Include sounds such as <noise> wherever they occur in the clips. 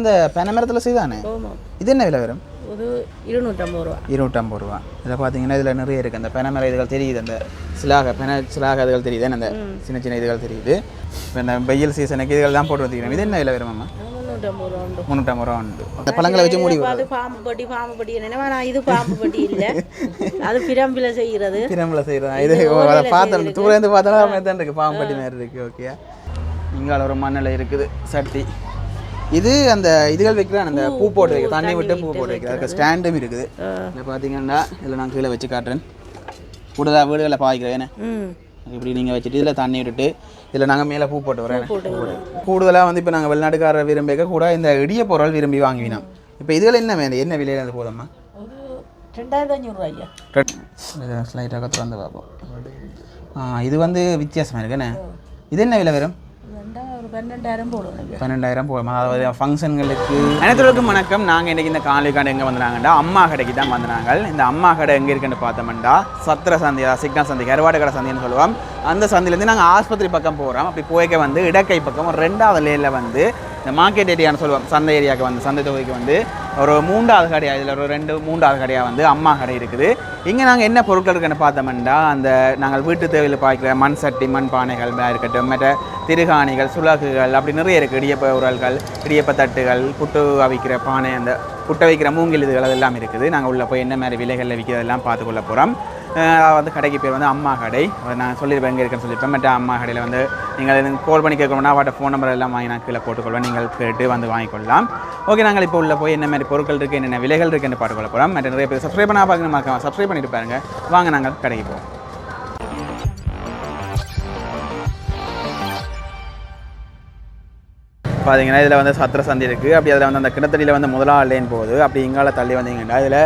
இந்த பெனமரத்தில் செய்தானே? இது என்ன விலை வரும்? ஒரு இருநூற்றம்பது ரூபா. இருநூற்றம்பது ரூபா. இதில் பார்த்தீங்கன்னா இதில் நிறைய இருக்குது அந்த பெனமர இதுகள் தெரியுது. அந்த சிலாக பென சிலாக இதுகள் தெரியுது. அந்த சின்ன சின்ன இதுகள் தெரியுது. இப்போ இந்த வெயில் சீசனுக்கு இதுகள் தான் போட்டு வச்சுக்கிறேன் இது என்ன விலை வரும் அம்மா? முந்நூற்றம்பது ரூபா உண்டு. அந்த பழங்களை வச்சு மூடி அது பாம்பு பட்டி பாம்பு பட்டி என்னவா நான் இது பாம்பு பட்டி இல்லை. அது பிரம்பில செய்கிறது பிரம்பில் செய்கிறதா இது பார்த்தேன் தூரந்து பார்த்தா மாதிரி தான் இருக்குது மாதிரி இருக்குது ஓகே இங்கால ஒரு மண்ணில் இருக்குது சட்டி. இது அந்த இதுகள் வைக்கிறேன் அந்த பூ போட்டு வைக்க தண்ணி விட்டு பூ போட்டு வைக்கிறது. அதுக்கு ஸ்டாண்டும் இருக்குது. இதில் பார்த்தீங்கன்னா இதில் நான் கீழே வச்சு காட்டுறேன். கூடுதலாக வீடுகளில் பாய்க்கிறேன் இப்படி நீங்கள் வச்சுட்டு இதில் தண்ணி விட்டுட்டு இதில் நாங்கள் மேலே பூ போட்டு வரேன் கூடுதலாக வந்து இப்போ நாங்கள் வெளிநாட்டுக்காரர் விரும்பிக்க கூட இந்த இடிய பொருள் விரும்பி வாங்கினோம் இப்போ இதுகள் என்ன வேணும் என்ன விலையில அது போதம்மா? ரெண்டாயிரத்தி அஞ்சூறுரூவா ஐயா ஸ்லைட்டாக திறந்து பார்ப்போம். இது வந்து வித்தியாசமாக இருக்குண்ணே இது என்ன விலை வரும்? பன்னெண்டாயிரம் போடுவோம் பன்னெண்டாயிரம் போகும் அதாவது ஃபங்க்ஷன்களுக்கு அனைத்துக்கும் வணக்கம். நாங்கள் இன்றைக்கி இந்த காணொலி கடை எங்கே வந்தாங்கண்டா அம்மா கடைக்கு தான் வந்தாங்க இந்த அம்மா கடை எங்கே இருக்குன்னு பார்த்தோம்னா சத்திர சந்தி சிக்னா சிக்னல் சந்தை கருவாடு கடை சந்தின்னு சொல்லுவோம். அந்த சந்தையிலேருந்து நாங்கள் ஆஸ்பத்திரி பக்கம் போகிறோம் அப்படி போய்க்க வந்து இடக்கை பக்கம் ஒரு ரெண்டாவது லேயில் வந்து இந்த மார்க்கெட் ஏரியான்னு சொல்லுவோம். சந்தை ஏரியாவுக்கு வந்து சந்தை தொகுதிக்கு வந்து ஒரு மூன்றாவது கடையாக இதில் ஒரு ரெண்டு மூன்றாவது கடையாக வந்து அம்மா கடை இருக்குது. இங்கே நாங்கள் என்ன பொருட்கள் இருக்குன்னு பார்த்தோம்னா அந்த நாங்கள் வீட்டு தேவையில் பார்க்குற மண் சட்டி மண் பானைகள் பேர் இருக்கட்டும் மற்ற திருகாணிகள் சுலகுகள் அப்படி நிறைய இருக்குது இடியப்ப உரல்கள் இடியப்ப தட்டுகள் புட்டு அவிக்கிற பானை அந்த புட்டை வைக்கிற மூங்கில் இதுகள் அதெல்லாம் இருக்குது. நாங்கள் உள்ளே போய் என்ன மாதிரி விலைகளில் விற்கிறதெல்லாம் பார்த்துக்கொள்ள போகிறோம் வந்து கடைக்கு பேர் வந்து அம்மா கடை. நான் சொல்லியிருப்பேன் எங்கே இருக்குன்னு சொல்லியிருப்பேன். மற்ற அம்மா கடையில் வந்து நீங்கள் எனக்கு கால் பண்ணி கேட்கணும்னா அவட்ட ஃபோன் நம்பர் எல்லாம் வாங்கி நான் கீழே போட்டுக்கொள்வேன். நீங்கள் கேட்டு வந்து வாங்கிக்கொள்ளலாம். ஓகே நாங்கள் இப்போ உள்ள போய் என்ன மாதிரி பொருட்கள் இருக்குது என்னென்ன விலைகள் இருக்குன்னு பார்த்துக்கொள்ள போகிறோம் மற்ற நிறைய பேர் சப்ஸ்கிரைப் பண்ணால் பார்க்கணும். மறக்காம சப்ஸ்கிரைப் பண்ணிட்டு பாருங்க. வாங்க நாங்கள் கடைக்கு போவோம். பார்த்தீங்கன்னா இதில் வந்து சத்திர சந்தி இருக்குது அப்படி அதில் வந்து அந்த கிணத்தடியில் வந்து முதலாவது லேன் போகுது அப்படி இங்கால தள்ளி வந்தீங்கன்னா இதில்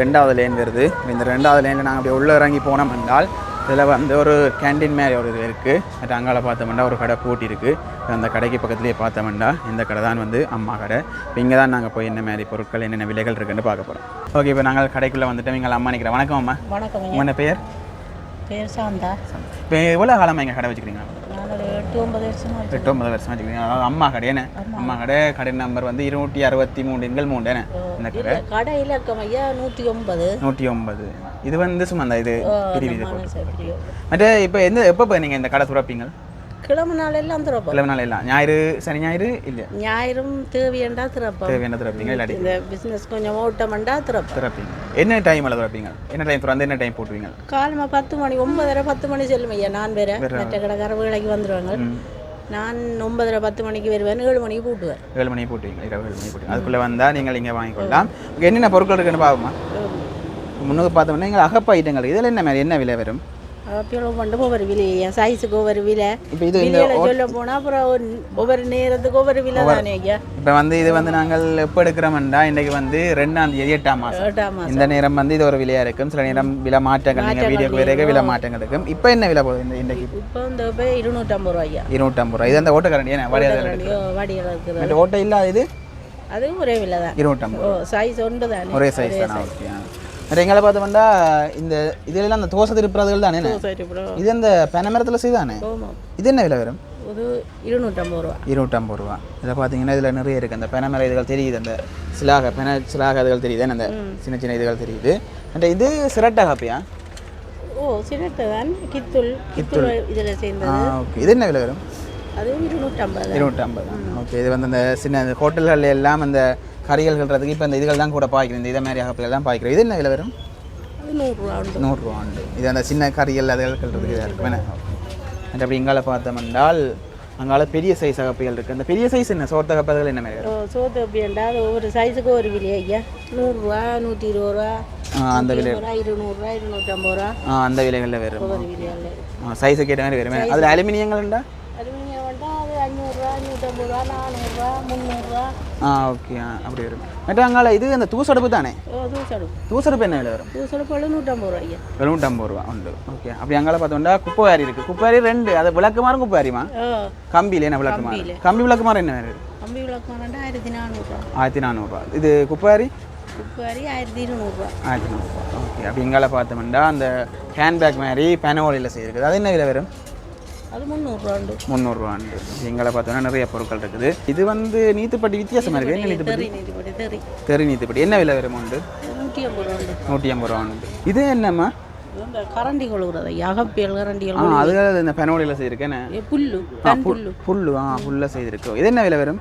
ரெண்டாவது லேன் வருது. இந்த ரெண்டாவது லேனில் நாங்கள் அப்படியே உள்ளே இறங்கி போனோம் என்றால் இதில் வந்து ஒரு கேண்டீன் மாதிரி ஒரு இது இருக்குது அங்கால பார்த்தோம்னா ஒரு கடை பூட்டி இருக்குது அந்த கடைக்கு பக்கத்துலேயே பார்த்தோம்னா இந்த கடை தான் வந்து அம்மா கடை. இப்போ இங்கே தான் நாங்கள் போய் என்ன மாதிரி பொருட்கள் என்னென்ன விலைகள் இருக்குன்னு பார்க்க போகிறோம் ஓகே இப்போ நாங்கள் கடைக்குள்ளே வந்துட்டு எங்கள் அம்மா நிற்கிறேன் வணக்கம் அம்மா. வணக்கம் உங்களோட பேர்? பேர் சாந்தா. இப்போ எவ்வளோ காலமாக எங்கள் கடை வச்சுக்கிறீங்க? எட்டு ஒன்பது வருஷமா. எட்டு ஒன்பது வருஷம் வச்சுக்கிறீங்க அதாவது அம்மா கடை என்ன அம்மா கடை கடை நம்பர் வந்து இருநூற்றி அறுபத்தி மூணு எண்கள் மூணு இந்த கடை இல்ல, கடை. இலக்கம் ஐயா நூற்றி ஒன்பது. நூற்றி ஒன்பது. இது வந்து சும்மா அந்த இது பிரிவு இது மற்ற இப்போ எந்த எப்போ நீங்கள் இந்த கடை துறப்பீங்க? கிழமை நாளெல்லாம் திறப்போம். கிழமை நாள் எல்லாம் ஞாயிறு சனி ஞாயிறு இல்லை? ஞாயிறும் தேவையண்டா திறப்போம். தேவையான துறப்பீங்க இல்லாட்டி இந்த பிஸ்னஸ் கொஞ்சம் ஓட்டமண்டா திறப்போம். துறப்பீங்க. என்ன டைமில் துறப்பீங்க? என்ன டைம் திறந்து என்ன டைம் போட்டுவீங்க? காலமா பத்து மணி ஒன்பதரை பத்து மணி செல்லும் ஐயா நான் வேற. மற்ற கடைக்கார வேலைக்கு வந்துடுவாங்க நான் ஒன்பதரை பத்து மணிக்கு வருவேன் ஏழு மணிக்கு கூட்டுவேன் ஏழு மணி போட்டுவீங்க இரவு ஏழு மணி போட்டுவீங்க. அதுக்குள்ளே வந்தால் நீங்கள் இங்கே வாங்கிக்கொள்ளலாம். என்னென்ன பொருட்கள் இருக்குன்னு பார்ப்போமா? முன்னுக்கு பார்த்தோம்னா எங்கள் அகப்ப ஐட்டங்கள். இதில் என்ன என்ன விலை வரும்? அப்போ கொண்டு ஒவ்வொரு விலை என் சைஸுக்கு ஒவ்வொரு விலை. இப்போ இது விலையில சொல்ல போனா அப்புறம் ஒவ்வொரு நேரத்துக்கு ஒவ்வொரு விலை தானே ஐயா? இப்போ வந்து இது வந்து நாங்கள் எப்போ எடுக்கிறோம்டா இன்றைக்கு வந்து ரெண்டாம் தேதி எட்டாம் மாதம். ஏட்டாம் மாசம் இந்த நேரம் வந்து இது ஒரு விலையாக இருக்கும். சில நேரம் விலை மாற்றங்கள் நீங்கள் வீடியோக்கு வேறு விலை மாற்றங்கள் இருக்கும். இப்போ என்ன விலை போகுது இந்த இன்றைக்கு? இப்போ இந்த போய் இருநூற்றம்பது ரூபா ஐயா. இருநூற்றம்பது ரூபா இது அந்த ஓட்டக்கரண்டி என்ன? வடிகள் இருக்குது ஓட்டை இல்லாத இது? அதுவும் ஒரே விலை தான். இருநூற்றம்பது ஓ சைஸ் ஒன்று தானே. ஒரே சைஸ் தானே ஓகே எங்களை பார்த்தோம்னா இந்த இதுலாம் அந்த தோசை திருப்புறதுகள் தானே இது அந்த பெனமரத்தில் செய்தானே? இது என்ன விலை வரும்? ஒரு இருநூற்றம்பது ரூபா. இருநூற்றம்பது ரூபா. இதில் பார்த்தீங்கன்னா இதில் நிறைய இருக்குது அந்த பெனமர இதுகள் தெரியுது. அந்த சிலாக பென சிலாக இதுகள் தெரியுது. அந்த சின்ன சின்ன இதுகள் தெரியுது. மற்ற இது சிரட்டா காப்பியா? ஓ சிரட்டை தான். கித்துள். கித்துள். இதில் சேர்ந்தது. ஓகே. இது என்ன விலை வரும்? அதுவும் இருநூற்றம்பது இருநூற்றம்பது ஓகே. இது வந்து அந்த சின்ன அந்த ஹோட்டல்கள் எல்லாம் அந்த கறிகள் கட்டுறதுக்கு இப்போ இந்த இதுகள் தான் கூட பாய்க்கிறோம் இந்த இதை மாதிரி அகப்பில் தான் பாய்க்கிறோம் இது என்ன விலை வரும்? நூறுரூவா உண்டு உண்டு இது அந்த சின்ன கறிகள் அதுகள் கட்டுறதுக்கு இதாக இருக்கும். என்ன? அப்படி இங்கால பார்த்தோம் என்றால் அங்கால பெரிய சைஸ் அகப்பிகள் இருக்குது அந்த பெரிய சைஸ் என்ன? சோர்த்த கப்பல்கள் என்ன மாதிரி சோத்து அப்படின்டா அது ஒவ்வொரு சைஸுக்கு ஒரு விலை ஐயா. நூறுரூவா நூற்றி இருபது ரூபா அந்த விலை இருநூறுவா இருநூற்றம்பது ரூபா. அந்த விலைகளில் வரும். ஒவ்வொரு விலையில் சைஸு கேட்ட மாதிரி வரும். அதில் அது அஞ்சூறுரூவா நூற்றம்பது ரூபா நானூறுரூவா முந்நூறுரூவா. ஆ ஓகே. அப்படி வரும். மற்ற அங்கால இது அந்த தூசடுப்பு தானே? தூசடுப்பு. தூசடுப்பு என்ன விலை வரும்? தூசடுப்பு எழுநூற்றம்பது ரூபா ஐயா. எழுநூற்றம்பது ரூபா உண்டு. ஓகே. அப்படி அங்கால பார்த்தோம்னா குப்பை வாரி இருக்குது குப்பை வாரி ரெண்டு. அது விளக்குமாறும் குப்பை வாரிமா கம்பியில் என்ன விளக்குமாறு கம்பி விளக்குமாறு என்ன வேறு கம்பி விளக்கம் ஆயிரத்தி நானூறுரூவா. ஆயிரத்தி நானூறுரூவா. இது குப்பாரி குப்பாரி ஆயிரத்தி இருநூறுவா ஆயிரத்தி நானூறுரூவா ஓகே. அப்படி இங்கால பார்த்தோம்னா அந்த ஹேண்ட்பேக் மாதிரி பெனோலியில் செய்யிருக்குது அது என்ன விலை வரும்? அது முந்நூறுரூவா உண்டு முந்நூறுரூவாண்டு எங்களை பார்த்தோன்னா நிறைய பொருட்கள் இருக்குது. இது வந்து நீத்துப்பட்டி வித்தியாசமாக இருக்குது என்ன நீத்துப்பட்டி தெரி நீத்துப்பட்டி என்ன விலை வரும் உண்டு? நூற்றி ஐம்பது ரூபா நூற்றி ஐம்பது ரூபா உண்டு இது என்னம்மா கரண்டி கொழுகுறது. அகப்பியல் கரண்டிகள் ஆ அதுக்காக இந்த பெனோடியில் செய்திருக்கேன் புல்லு. புல்லு. புல்லு. ஆ ஃபுல்லாக செய்திருக்கு. இது என்ன விலை வரும்?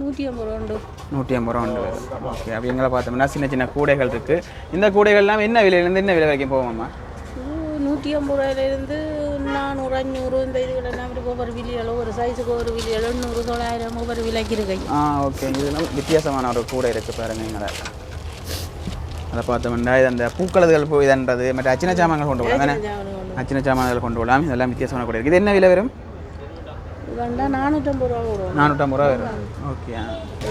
நூற்றி ஐம்பது ரூபா உண்டு நூற்றி ஐம்பது ரூபா உண்டு ஓகே அப்படி எங்களை பார்த்தோம்னா சின்ன சின்ன கூடைகள் இருக்குது இந்த கூடைகள்லாம் என்ன விலையிலேருந்து என்ன விலை வரைக்கும் போவோம்மா நூற்றி ஐம்பது ரூபாயிலேருந்து நானூறு அஞ்சூறு இந்த இதுகளெல்லாம் இருக்கு ஒவ்வொரு விலையளவு ஒரு சைஸுக்கு ஒரு விலையளவு எண்ணூறு தொள்ளாயிரம் ஒவ்வொரு விலைக்கு இருக்கு ஆ ஓகே இதெல்லாம் வித்தியாசமான ஒரு கூடை இருக்குது பாருங்க அதை பார்த்தோம்னா இது அந்த பூக்களதுகள் போய் இதன்றது மற்ற அச்சின சாமான்கள் கொண்டு போகலாம் தானே அச்சின சாமான்கள் கொண்டு போகலாம் இதெல்லாம் வித்தியாசமான கூடை இருக்குது இது என்ன விலை வரும் நானூற்றம்பது ரூபா போடுவோம் நானூற்றம்பது ரூபா வரும் ஓகே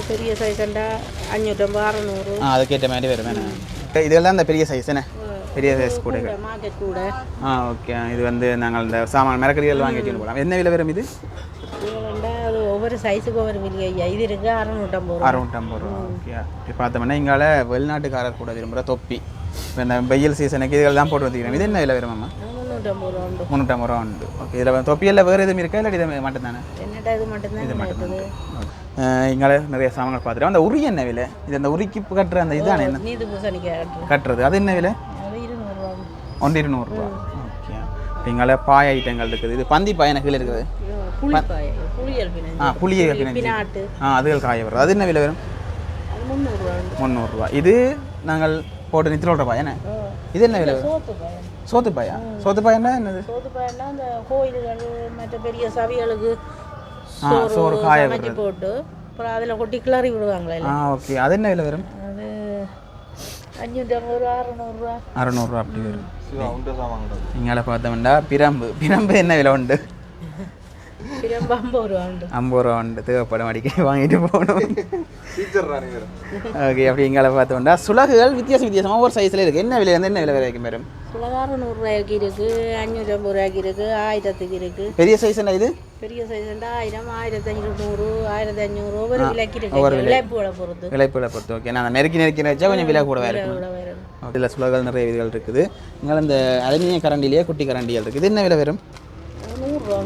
பெரிய சைஸ்ண்டா அஞ்சூற்றம்பது அறநூறு அதுக்கேற்ற மாதிரி வரும் வேணா இதெல்லாம் இந்த பெரிய சைஸ் என்ன பெரிய சைஸ் கூடைகள். கூட ஆ ஓகே இது வந்து நாங்கள் இந்த சாமான் மரக்கறிகள் வாங்கி வச்சுட்டு போகலாம். என்ன விலை வரும் இது? ஒவ்வொரு சைஸுக்கு ஒவ்வொரு விலை ஐயா. இது இருக்கு அறநூற்றம்பது ரூபா. அறுநூற்றம்பது ரூபா ஓகே இப்போ பார்த்தோம்னா இங்கால வெளிநாட்டுக்காரர் கூட விரும்புகிற தொப்பி. இப்போ இந்த வெயில் சீசனுக்கு தான் போட்டு வந்துக்கிறோம் இது என்ன விலை வருமாம்மா முந்நூற்றம்பது ரூபா உண்டு. ஓகே இதில் தொப்பியில் வேறு எதுவும் இருக்கா? இல்லை இது மட்டும்தானே? என்னடா இது மட்டும்தான் இருக்குது? இங்கால நிறைய சாமான்கள் பார்த்துட்டோம். அந்த உரி என்ன விலை? இது அந்த உரிக்கு கட்டுற அந்த இதான? என்ன கட்டுறது. அது என்ன விலை? ஒன்று இருநூறுபா ஓகே இங்கால பாய் ஐட்டங்கள் இருக்குது. இது பந்தி பாய் எனக்கு இருக்குது. ஆ புளியை பிணைஞ்சு. ஆ அதுகள் காய வரும் அது என்ன விலை வரும்? முந்நூறுரூவா இது நாங்கள் போட்டு நித்திரோட பாய் என்ன. இது என்ன விலை சோத்து பாயா. சோத்து பாயன்னா என்னது? சோத்து பாயம்னா அந்த கோயில்கள் மற்ற பெரிய சபைகளுக்கு ஆ, சோறு காய சமைச்சு போட்டு அப்புறம் அதில் கொட்டி கிளறி விடுவாங்களே ஆ ஓகே அது என்ன விலை வரும்? அது அஞ்சூற்றி ஐம்பது ரூபா. அறநூறுவா அப்படி வரும். இங்கால பார்த்தோம்னா பிரம்பு. பிரம்பு என்ன விலை உண்டு? ஐம்பது ரூபா உண்டு. தேவைப்படும் அடிக்கடி வாங்கிட்டு போகணும். ஓகே அப்படி இங்கால பார்த்தோம்னா சுலகுகள் வித்தியாசம் வித்தியாசமாக ஒவ்வொரு சைஸில் இருக்குது என்ன விலை வந்து என்ன விலை வரைக்கும் வரும்? சுலகாரம் நூறுரூவாய்க்கு இருக்கு அஞ்சூற்றி ஐம்பது ரூபாய்க்கு இருக்கு ஆயிரத்துக்கு இருக்கு. பெரிய சைஸ் என்ன இது? பெரிய சைஸ்ண்டா ஆயிரம் ஆயிரத்தி ஐநூறு ஆயிரத்தி அஞ்சூறு ஒவ்வொரு விலைக்கு இருக்கு. இழைப்புகளை பொறுத்து. விலைப்புல பொறுத்து. ஓகே நான் நெருக்கி நெருக்கி வச்சா கொஞ்சம் விலை கூட இருக்கும் இதில் சுலகள் நிறைய விதிகள் இருக்குது. இங்கே இந்த அலுமினிய கரண்டிலேயே குட்டி கரண்டிகள் இருக்குது. இது என்ன விலை வரும்? நூறுரூவா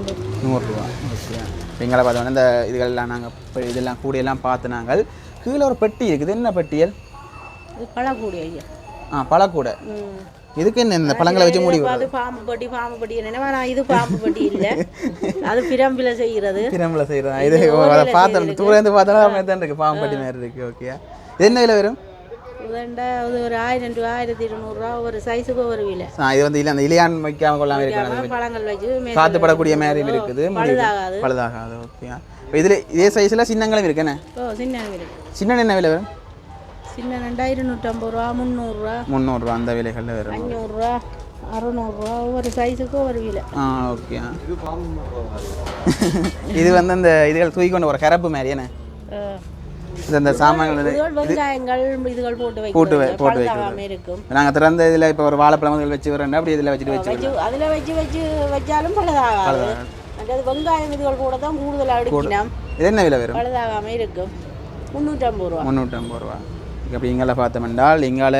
நூறுரூவா. ஓகே எங்களை பார்த்தோன்னா இந்த இதுகள்லாம் நாங்கள் இதெல்லாம் கூடையெல்லாம் பார்த்து நாங்கள் கீழே ஒரு பெட்டி இருக்குது. என்ன பெட்டியல்? இது பழக்கூடி ஐயா. ஆ பழக்கூடை. இதுக்கு என்ன இந்த பழங்களை வச்சு மூடி அது பாம்பு பட்டி பாம்பு பட்டி நான் இது பாம்பு பட்டி இல்லை. அது பிரம்பில செய்கிறது. பிரம்பில் செய்கிறோம் இது தூரந்து பார்த்தோன்னா மாதிரி தான் இருக்குது பாம்பட்டி மாதிரி இருக்குது ஓகே. இது என்ன விலை வரும்? அது ஒரு ஆயிரம் ரூபா ஆயிரத்தி இருநூறுவா ஒரு சைஸுக்கு ஒரு விலை. இது வந்து இல்லை அந்த இலியான் வைக்காம கொள்ளாமல் இருக்கிறது பழங்கள் வச்சு காத்துப்படக்கூடிய மாதிரி இருக்குது. பழுதாகாது. பழுதாகாது. ஓகே. இதில் இதே சைஸில் சின்னங்களும் இருக்குண்ணே ஓ சின்ன சின்ன என்ன விலை வரும்? சின்ன ரெண்டா இருநூற்றம்பது ரூபா முந்நூறுரூவா முந்நூறுரூவா அந்த விலைகளில் வரும். அஞ்சூறுரூவா அறநூறுரூவா ஒவ்வொரு சைஸுக்கு ஒரு விலை. ஆ ஓகே இது வந்து அந்த இதுகள் தூக்கி கொண்டு ஒரு கரப்பு மாதிரி என்ன. இது அந்த சாமான்கள் வெங்காயங்கள் இதுகள் போட்டு போட்டு வைக்கிறது போட்டு பழுதாகாம இருக்கும். நாங்கள் திறந்த இதில் இப்போ ஒரு வாழைப்பழம் வச்சு வரேன் அப்படி இதில் வச்சுட்டு வச்சு அதில் வச்சு வச்சு வச்சாலும் பழுதாகாது. வெங்காயம் இதுகள் கூட தான் கூடுதலாக எடுக்கணும் இது என்ன விலை வரும்? பழுதாகாம இருக்கும். முந்நூற்றம்பது ரூபா. முந்நூற்றம்பது ரூபா. அப்படி இங்கால பார்த்தோம்னால் இங்கால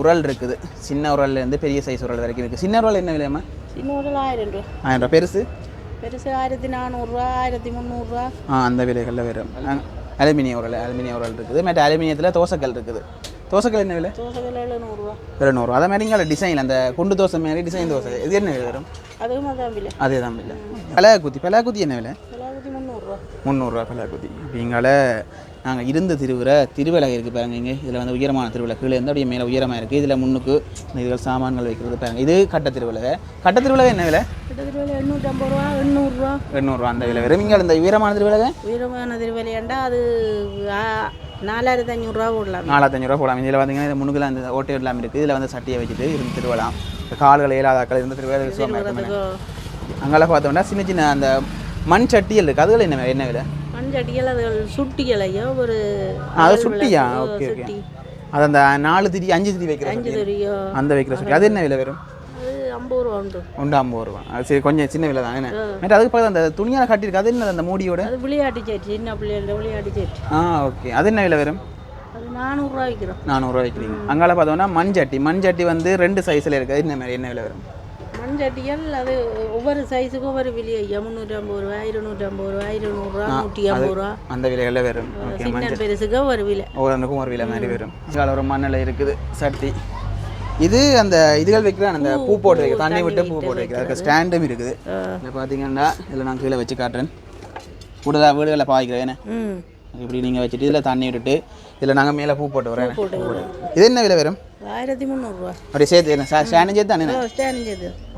உரல் இருக்குது. சின்ன உரல்லேருந்து பெரிய சைஸ் உரல் வரைக்கும் இருக்குது சின்ன உரல் என்ன விலையம்மா சின்ன ஒரு ஆயிரம் ரூபா. ஆயிரம் ரூபா. பெருசு? பெருசு ஆயிரத்தி நானூறுரூவா ஆயிரத்தி முந்நூறுரூவா ஆ அந்த விலைகளில் வரும். அலுமினிய உரல் அலுமினிய உரல் இருக்குது. மற்ற அலுமினியத்தில் தோசைக்கல் இருக்குது. தோசைக்கல் என்ன விலை? தோசைகள் எழுநூறுவா எழுநூறு அதே மாதிரி இங்கே டிசைன் அந்த குண்டு தோசை மாதிரி டிசைன் தோசை. இது என்ன விலை வரும்? அதுவும் அதான் விலை. அதே தான் விலை. பலாக்குத்தி பலாக்குத்தி என்ன விலை? தொள்ளாயிரத்தி முந்நூறுரூவா முந்நூறுரூவா பலாக்குத்தி இங்கால நாங்கள் இருந்த திருவிழா திருவிழா இருக்குது பாருங்க இங்கே. இதில் வந்து உயரமான திருவிழா கீழே இருந்து அப்படியே மேலே உயரமாக இருக்குது இதில் முன்னுக்கு இதுகள் சாமான்கள் வைக்கிறது பாருங்க. இது கட்ட திருவிழா. கட்ட திருவிழா என்ன விலை? எண்ணூற்றம்பது ரூபா எண்ணூறுரூவா. எண்ணூறுரூவா அந்த விலை. வரும் இங்கே இந்த உயரமான திருவிழா உயரமான திருவிலையாண்டா அது நாலாயிரத்தி அஞ்சூறுரூவா போடலாம். நாலாத்தஞ்சூறுவா போடலாம். இதில் பார்த்தீங்கன்னா இந்த முன்னுக்குள்ள அந்த ஓட்டை இல்லாமல் இருக்குது இதில் வந்து சட்டியை வச்சுட்டு இருந்து திருவிழாம் இந்த கால்கள் இயலாதாக்கள் இருந்த திருவிழா அங்கெல்லாம் பார்த்தோம்னா சின்ன சின்ன அந்த மண் சட்டியல் இருக்குது அதுகள் என்ன என்ன விலை? அதுகள் சுட்டிகளையோ ஒரு அது சுட்டியா? Okay okay. அது அந்த நாலு திரி அஞ்சு திரி வைக்கிற அஞ்சு தெரியும் அந்த வைக்கிற சுட்டி. அது என்ன விலை வரும்? ஐம்பது ரூபா உண்டு. உண்டு ஐம்பது ரூபா. அது சரி கொஞ்சம் சின்ன விலை தான். என்ன? அதுக்கு பக்கத்தில் அந்த துணியால் கட்டியிருக்கு. அது என்ன அந்த மூடியோட? அது விளையாட்டு சேட்டு சின்ன பிள்ளைகள விளையாட்டு சேட்டு. ஆ ஓகே. அது என்ன விலை வரும்? அது நானூறுரூவா விற்கிறோம் நானூறுரூவா வைக்கிறீங்க. அங்கால பார்த்தோம்னா மண் சட்டி மண் சட்டி வந்து ரெண்டு சைஸில் இருக்குது என்ன மாதிரி என்ன விலை வரும்? மண் சட்டிகள் அது ஒவ்வொரு சைஸுக்கும் ஒவ்வொரு விலை ஐயா முந்நூற்றம்பது ரூபா இருநூற்றம்பது ரூபா இருநூறுவா நூற்றி ஐம்பது ரூபா. அந்த விலைகளில் வரும். சின்ன பெருசுக்கு ஒரு விலை. ஒவ்வொன்றுக்கும் ஒரு விலை மாதிரி வரும். இதில் ஒரு மண்ணில் இருக்குது சட்டி. இது அந்த இதுகள் வைக்கிற அந்த பூ போட்டு வைக்கிற தண்ணி விட்டு பூ போட்டு வைக்கிற அதுக்கு ஸ்டாண்டும் இருக்குது. இதில் பார்த்தீங்கன்னா இதில் நான் கீழே வச்சு காட்டுறேன். கூடுதலாக வீடுகளில் பாய்க்கிறேன் என்ன? ம். இப்படி நீங்கள் வச்சுட்டு இதில் தண்ணி விட்டுட்டு இதில் நாங்கள் மேலே பூ போட்டு வரேன் இது என்ன விலை வரும்? ஆயிரத்தி முந்நூறுரூவா அப்படி சேர்த்து என்ன ஸ்டாண்டும் சேர்த்து தானே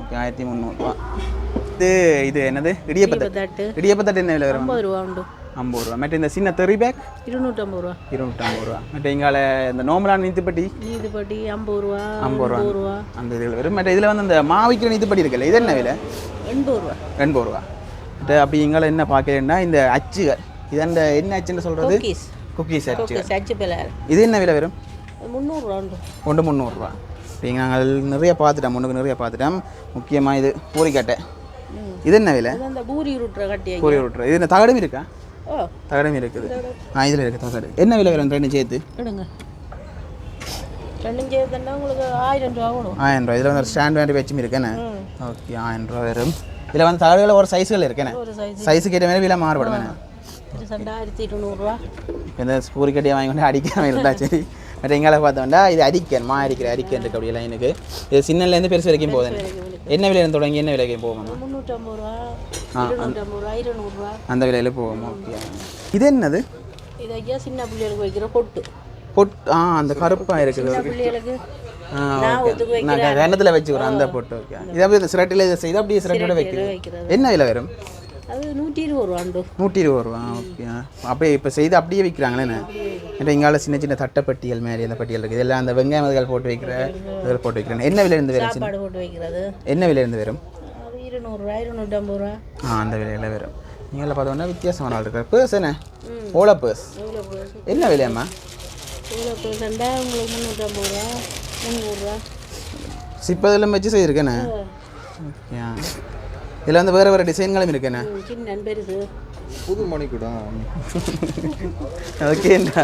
ஓகே ஆயிரத்தி முந்நூறுரூவா இது இது என்னது இடியப்பத்தட்டு தட்டு இடியப்பத்தட்டு என்ன விலை வரும் ரூபா உண்டு ஐம்பது ரூபா மற்ற இந்த சின்ன தெரி பேக் இருநூற்றம்பது ரூபா இருநூற்றம்பது ரூபா மற்ற இங்கால இந்த நோம்பலான நீத்துப்பட்டி நீதிப்பட்டி ஐம்பது ரூபா ஐம்பது ரூபா அந்த இதில் வரும் மற்ற இதில் வந்து அந்த மாவிக்கிற நீத்துப்படி இருக்குல்ல இது என்ன விலை எண்பது ரூபா எண்பது ரூபா மற்ற அப்படி இங்கால என்ன பார்க்கலன்னா இந்த அச்சுகள் இது அந்த என்ன அச்சுன்னு சொல்கிறது குக்கீஸ் அச்சு பிள்ளையார் இது என்ன விலை வரும் முந்நூறுரூவா ஒன்று முந்நூறுரூவா இப்போ நாங்கள் நிறைய பார்த்துட்டோம் முன்னுக்கு நிறைய பார்த்துட்டோம். முக்கியமாக இது பூரிக்கட்டை. இது என்ன விலை? பூரி உருட்டுற கட்டி பூரி விட்டுரு இது என்ன தகடும் இருக்கா? தகடும் இருக்குது. ஆ இதில் இருக்குது தகடு. என்ன விலை வரும் ரெண்டு சேர்த்து? எடுங்க. ரெண்டும் சேர்த்துன்னா உங்களுக்கு ஆயிரம் ரூபா வரும். ஆயிரம் ரூபா. இதில் வந்து ஸ்டாண்ட் வேண்டி வச்சும் இருக்கேண்ணே ம். ஓகே ஆயிரம் ரூபா வரும். இதில் வந்து தகடுகள் ஒரு சைஸ்கள் இருக்கேண்ணே ஒரு சைஸ். சைஸுக்கு ஏற்ற மாதிரி விலை மாறுபடும் ரெண்டாயிரத்தி இருநூறுவா. இந்த பூரிக்கட்டியை வாங்கி கொண்டு அடிக்காம இருந்தா சரி. பட் எங்கால பார்த்தோம்னா இது அரிக்கன் மா அரிக்கிற அரிக்கன் இருக்கு அப்படி லைனுக்கு இது சின்னலேருந்து பெருசு வரைக்கும் போகுது. என்ன விலையில தொடங்கி என்ன விலைக்கு இருநூறுவா அந்த விலையில போகும்? ஓகே இது என்னது? இது ஐயா சின்ன பிள்ளைகளுக்கு வைக்கிற பொட்டு. பொட் ஆ அந்த கருப்பாக இருக்குது. நான் கன்னத்தில் வச்சுக்கிறேன் அந்த பொட்டு. ஓகே. இது அப்படியே சிரட்டில் இதை செய்து அப்படியே சிரட்டோட வைக்கிறது. என்ன விலை வரும்? அது நூற்றி இருபது ரூபா உண்டு நூற்றி இருபது ரூபா ஓகே. அப்படியே இப்போ செய்து அப்படியே விற்கிறாங்களே இப்போ இங்கால சின்ன சின்ன தட்டைப்பட்டியல் மாதிரி அந்த பட்டியல் இருக்குது இதெல்லாம் அந்த வெங்காய மதுகள் போட்டு வைக்கிற இதில் போட்டு வைக்கிறேன். என்ன விலை இருந்து வரும் சாப்பாடு போட்டு வைக்கிறது. என்ன விலை இருந்து வரும்? இருநூறுவா இருநூற்றம்பது ரூபா. ஆ அந்த விலையில் வரும். நீங்கள் பார்த்தோன்னா வித்தியாசமான ஆள் இருக்கிற பேர்ஸ் என்ன. ஓலா பேர்ஸ் என்ன விலையம்மா? எவ்வளோ போகுதுண்டா உங்களுக்கு முந்நூற்றம்பது ரூபா முந்நூறுரூவா சிப்பதெல்லாம் வச்சு செய்திருக்கேண்ணே ஓகே. இதில் வந்து வேறு வேறு டிசைன்களும் இருக்கேண்ணே புது மணிக்கூடம் ஓகேண்டா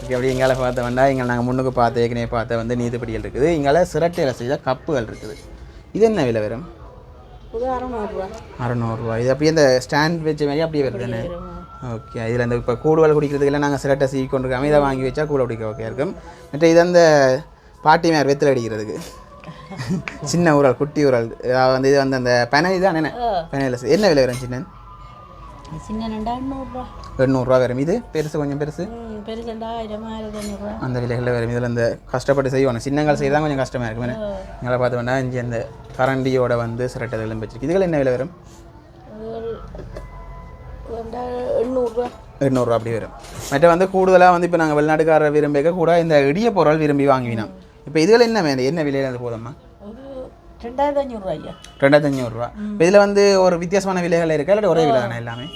ஓகே அப்படி எங்கால பார்த்த வேண்டாம் எங்களை நாங்கள் முன்னுக்கு பார்த்த ஏற்கனவே பார்த்த வந்து நீதிப்படிகள் இருக்குது. இங்கால சிரட்டையில் செய்த கப்புகள் இருக்குது. இது என்ன விலை வரும்? அறநூறுரூவா இது அப்படியே இந்த ஸ்டாண்ட் வச்ச மாதிரி அப்படியே வருதுண்ணே ஓகே இதில் இந்த இப்போ கூடுதல் குடிக்கிறதுக்கெல்லாம் நாங்கள் சிரட்டை சீ கொண்டு இருக்காம இதை வாங்கி வச்சா கூட குடிக்க ஓகே இருக்கும். மற்ற இது அந்த பாட்டி மேர் வெத்தில் அடிக்கிறதுக்கு. <laughs> சின்ன உரல் குட்டி அதாவது வந்து இது வந்து அந்த பெனை தான் என்ன? பெனையில் என்ன விலை வரும் சின்ன எண்ணூறுரூவா. வரும். இது பெருசு கொஞ்சம் பெருசு? அந்த விலைகளில் வரும். இதில் இந்த கஷ்டப்பட்டு செய்வாங்க. சின்னங்கள் செய்ய கொஞ்சம் கஷ்டமாக இருக்கும் எங்களை பார்த்தோம்னா இங்கே இந்த கரண்டியோட வந்து சிரட்டைகளும் வச்சிருக்கு. இதுகள் என்ன விலை வரும்? எண்ணூறுரூவா. எண்ணூறுரூவா அப்படி வரும். மற்ற வந்து கூடுதலாக வந்து இப்போ நாங்கள் வெளிநாட்டுக்காரர் விரும்பிக்க கூட இந்த இடிய பொருள் விரும்பி வாங்கினோம் இப்போ இதில் என்ன வேணும்? என்ன விலையில் அது போதும்மா? ரெண்டாயிரத்தி ஐநூறுரூவா ஐயா ரெண்டாயிரத்தி அஞ்சூறுரூவா இப்போ இதில் வந்து ஒரு வித்தியாசமான விலைகள் இருக்கா? இல்லை ஒரே விலை தானே எல்லாமே?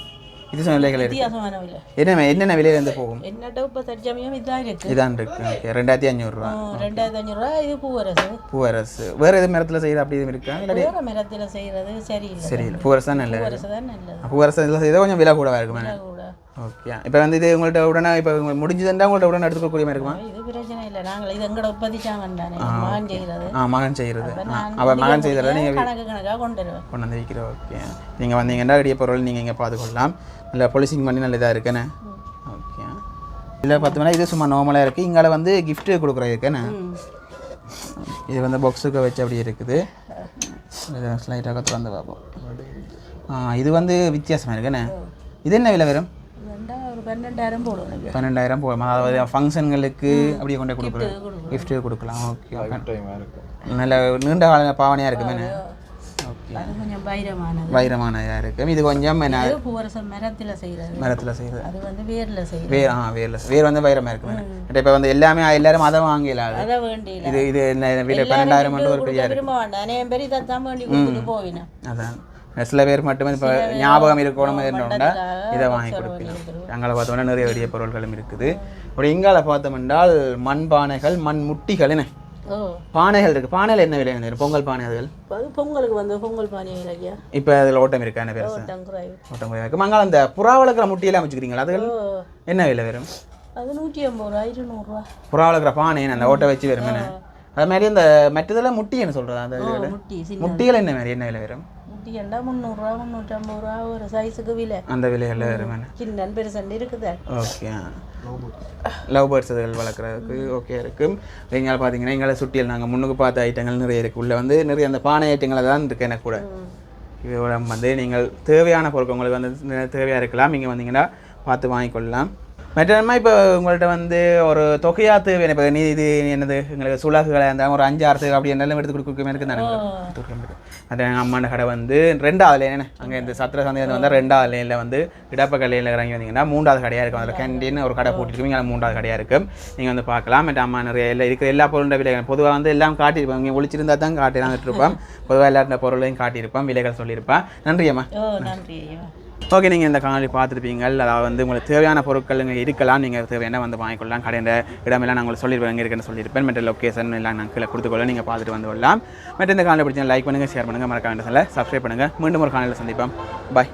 வித்தியாசமான விலைகள் இருக்கு. வித்தியாசமான விலை. என்ன என்னென்ன விலையிலேருந்து போகும்? என்னட்ட இப்போ தற்சமயம் இதான் இருக்கு. இதான் இருக்கு. ஓகே ரெண்டாயிரத்தி அஞ்சூறுரூவா ரெண்டாயிரத்தி ஐநூறுரூவா இது பூவரசு. பூவரசு. வேறு எது மரத்தில் செய்கிற அப்படி எதுவும் இருக்கா? வேற மரத்தில் செய்கிறது சரியில்லை. சரி பூவரசு தான் நல்லது. பூவரசு தான் நல்லது. பூவரசு இதில் செய்தால் கொஞ்சம் விலை கூடவா இருக்குமே? கூட ஓகே இப்போ வந்து இது உங்கள்கிட்ட உடனே இப்போ முடிஞ்சதுண்டா உங்கள்கிட்ட உடனே எடுத்துக்கக்கூடிய மாதிரி இருக்குமா? இது பிரச்சனை இல்லை. நாங்கள் இது எங்கட உற்பத்திச்சாங்க தானே. மகன் செய்கிறது ஆ மகன் செய்கிறது அவள் மகன் செய்கிறத நீங்கள் கணக்கு கணக்காக கொண்டு வருவேன். கொண்டு வந்து விற்கிற ஓகே நீங்கள் வந்தீங்கன்னா இடிய பொருள் நீங்கள் இங்கே பார்த்துக்கொள்ளலாம். நல்லா பொலிசிங் பண்ணி நல்ல இதாக இருக்குண்ணே ஓகே இதில் பார்த்தோம்னா இது சும்மா நார்மலாக இருக்குது இங்கால வந்து gift கொடுக்குற இருக்குண்ணே. இது வந்து பாக்ஸுக்கு வச்சு அப்படி இருக்குது. ஸ்லைட்டாக திறந்து பார்ப்போம். ஆ இது வந்து வித்தியாசமாக இருக்குண்ணே இது என்ன விலை வரும்? பன்னெண்டாயிரம் போடுவோம் பன்னெண்டாயிரம் போகும் அதாவது ஃபங்க்ஷன்களுக்கு அப்படியே கொண்டு கொடுக்குறோம். gift கொடுக்கலாம். ஓகே நல்ல நீண்ட கால பாவனையாக இருக்குமே ஓகே அது கொஞ்சம் வைரமானதாக இருக்கும். இது கொஞ்சம் என்ன? மரத்தில் செய்கிறது மரத்தில் செய்கிறது அது வந்து வேரில் செய்கிறது வேர் ஆ வேர்ல வேர் வந்து வைரமாக இருக்கும் இப்போ வந்து எல்லாமே எல்லாரும் அதை வேண்டியில இது இது என்ன பன்னெண்டாயிரம் ஒரு பெரிய அதான். சில பேர் மட்டுமே இப்போ ஞாபகம் இருக்கணும் என்னோட இதை வாங்கி கொடுப்பீங்க. அங்கே பார்த்தோம்னா நிறைய வெடிய பொருட்களும் இருக்குது. அப்படி இங்கால பார்த்தோம் என்றால் மண் பானைகள் மண் முட்டிகள் என்ன? பானைகள் இருக்குது பானையில் என்ன விலை பொங்கல் பானைகள் இப்ப அது பொங்கலுக்கு வந்து பொங்கல் பானை இல்லையா இப்போ அதில் ஓட்டம் இருக்கா என்ன டங்குராய் ஓட்டம் இருக்கு. மங்கால அந்த புறா வளர்க்குற முட்டியெல்லாம் வச்சுக்கிறீங்களா? அதுகள்? என்ன விலை வரும்? அது நூற்றி ஐம்பது ரூபா இருநூறுவா. புறா வளர்க்குற பானை அந்த ஓட்டை வச்சு வரும் அது மாதிரி இந்த மற்றதெல்லாம் முட்டின்னு சொல்கிறதா அந்த முட்டிகள் என்ன மாதிரி? என்ன விலை வரும்? முட்டி ஏண்டா முந்நூறுரூவா முந்நூற்றம்பது ரூபா ஒரு சைஸுக்கு விலை. அந்த வரும் சின்னன் பெருசண்டு இருக்குது. ஓகே லவ் பேர்ட்ஸ் இதுகள் வளர்க்குறதுக்கு ஓகே இருக்கும் நீங்கள் பார்த்தீங்கன்னா எங்களை சுட்டியில் நாங்கள் முன்னுக்கு பார்த்த ஐட்டங்கள் நிறைய இருக்குது உள்ள வந்து நிறைய அந்த பானை ஐட்டங்கள் தான் இருக்குது எனக்கு கூட. இதோட வந்து நீங்கள் தேவையான பொருட்கள் உங்களுக்கு வந்து தேவையாக இருக்கலாம். இங்கே வந்தீங்கன்னா பார்த்து வாங்கிக்கொள்ளலாம். மற்றமா இப்போ உங்கள்கிட்ட வந்து ஒரு தொகையா தேவையான இப்போ நீ இது என்னது? எங்களுக்கு சுலகுகளை அந்த ஒரு அஞ்சு ஆறு தேவை. அப்படி என்னெல்லாம் எடுத்து கொடுக்க இருக்கு தானே. அது எங்கள் அம்மாண்ட கடை வந்து ரெண்டாவது என்ன அங்கே இந்த சத்திர சந்தையில் வந்து ரெண்டாவது லைனில் வந்து இடப்பக்க கடையில் இறங்கி வந்தீங்கன்னா மூன்றாவது கடையாக இருக்கும். அதில் கேண்டீன் ஒரு கடை போட்டுருக்கீங்க அதில் மூன்றாவது கடையாக இருக்கும் நீங்கள் வந்து பார்க்கலாம். மற்ற அம்மா நிறைய எல்லாம் இருக்கிற எல்லா பொருளுடைய விலைகள். பொதுவாக வந்து எல்லாம் காட்டியிருப்போம். இங்கே ஒழிச்சிருந்தா தான் காட்டி இருப்போம். பொதுவாக எல்லா பொருளையும் காட்டியிருப்போம். விலைகள் சொல்லியிருப்பேன் நன்றி அம்மா. நன்றி ஓகே நீங்கள் இந்த காணொலி பார்த்துருப்பீங்க. அதாவது வந்து உங்களுக்கு தேவையான பொருட்கள் இங்கே இருக்கலாம். நீங்கள் தேவையான வந்து வாங்கிக்கொள்ளலாம் கடையின் இடமெல்லாம் நான் உங்களுக்கு சொல்லியிருப்பேன் எங்கே இருக்குன்னு சொல்லியிருப்பேன் மற்ற லொக்கேஷன் எல்லாம் நான் கீழே கொடுத்துக்கொள்ள நீங்கள் பார்த்துட்டு வந்து கொள்ளலாம். மற்ற இந்த காணொலி பிடிச்சா லைக் பண்ணுங்கள் ஷேர் பண்ணுங்கள் மறக்காம சப்ஸ்கிரைப் பண்ணுங்கள் மீண்டும் ஒரு காணொலியில் சந்திப்போம். பாய்